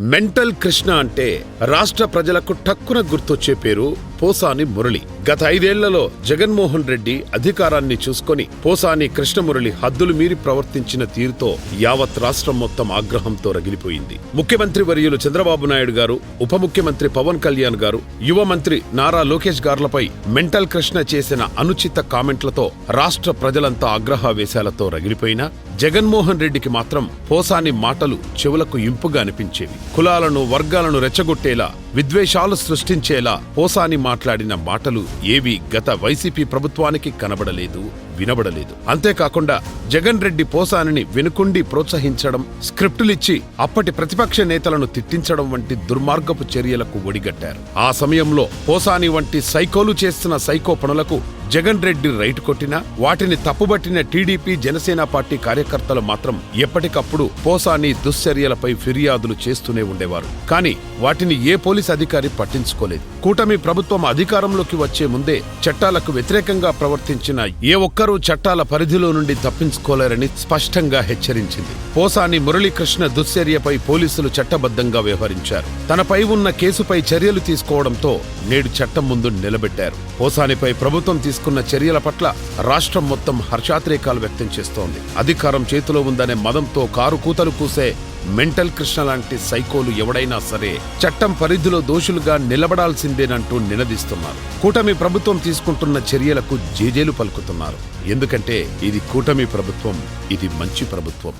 Mental Krishna అంటే రాష్ట్ర ప్రజలకు టక్కున గుర్తొచ్చే పేరు పోసాని మురళి. గత ఐదేళ్ళలో జగన్మోహన్ రెడ్డి అధికారాన్ని చూసుకొని పోసాని కృష్ణమురళి హద్దులు మీరి ప్రవర్తించిన తీరుతో యావత్ రాష్ట్రం మొత్తం ఆగ్రహంతో రగిలిపోయింది. ముఖ్యమంత్రి వర్యులు చంద్రబాబు నాయుడు గారు ఉప ముఖ్యమంత్రి పవన్ కళ్యాణ్ గారు యువ మంత్రి నారా లోకేష్ గార్లపై మెంటల్ కృష్ణ చేసిన అనుచిత కామెంట్లతో రాష్ట్ర ప్రజలంతా ఆగ్రహావేశాలతో రగిలిపోయినా జగన్మోహన్ రెడ్డికి మాత్రం పోసాని మాటలు చెవులకు ఇంపుగా అనిపించేవి. కులాలను వర్గాలను రెచ్చగొట్టేలా విద్వేషాలు సృష్టించేలా పోసాని మాట్లాడిన మాటలు ఏవి గత వైసీపీ ప్రభుత్వానికి కనబడలేదు. వినబడలేదు. అంతేకాకుండా జగన్ రెడ్డి పోసానిని వెనుకుండి ప్రోత్సహించడం స్క్రిప్టులిచ్చి అప్పటి ప్రతిపక్ష నేతలను తిట్టించడం వంటి దుర్మార్గపు చర్యలకు ఒడిగట్టారు. ఆ సమయంలో పోసాని వంటి సైకోలు చేస్తున్న సైకో పనులకు జగన్ రెడ్డి రైట్ కొట్టినా వాటిని తప్పుబట్టిన టీడీపీ జనసేన పార్టీ కార్యకర్తలు మాత్రం ఎప్పటికప్పుడు పోసాని దుశ్చర్యలపై ఫిర్యాదులు చేస్తూనే ఉండేవారు. కానీ వాటిని ఏ పోలీస్ అధికారి పట్టించుకోలేదు. కూటమి ప్రభుత్వం అధికారంలోకి వచ్చే ముందే చట్టాలకు వ్యతిరేకంగా ప్రవర్తించిన ఏ ఒక్కరూ చట్టాల పరిధిలో నుండి తప్పించుకోలేరని స్పష్టంగా హెచ్చరించింది. పోసాని మురళీకృష్ణ దుశ్చర్యపై పోలీసులు చట్టబద్ధంగా వ్యవహరించారు. తనపై ఉన్న కేసుపై చర్యలు తీసుకోవడంతో నేడు చట్టం ముందు నిలబెట్టారు. పోసానిపై ప్రభుత్వం తీసుకున్న చర్యల పట్ల రాష్ట్రం మొత్తం హర్షాతిరేకాలు వ్యక్తం చేస్తోంది. అధికారం చేతిలో ఉందనే మదంతో కారు కూతలు కూసే మెంటల్ కృష్ణ లాంటి సైకోలు ఎవడైనా సరే చట్టం పరిధిలో దోషులుగా నిలబడాల్సిందేనంటూ నినదిస్తున్నారు. కూటమి ప్రభుత్వం తీసుకుంటున్న చర్యలకు జేజేలు పలుకుతున్నారు. ఎందుకంటే ఇది కూటమి ప్రభుత్వం ఇది మంచి ప్రభుత్వం.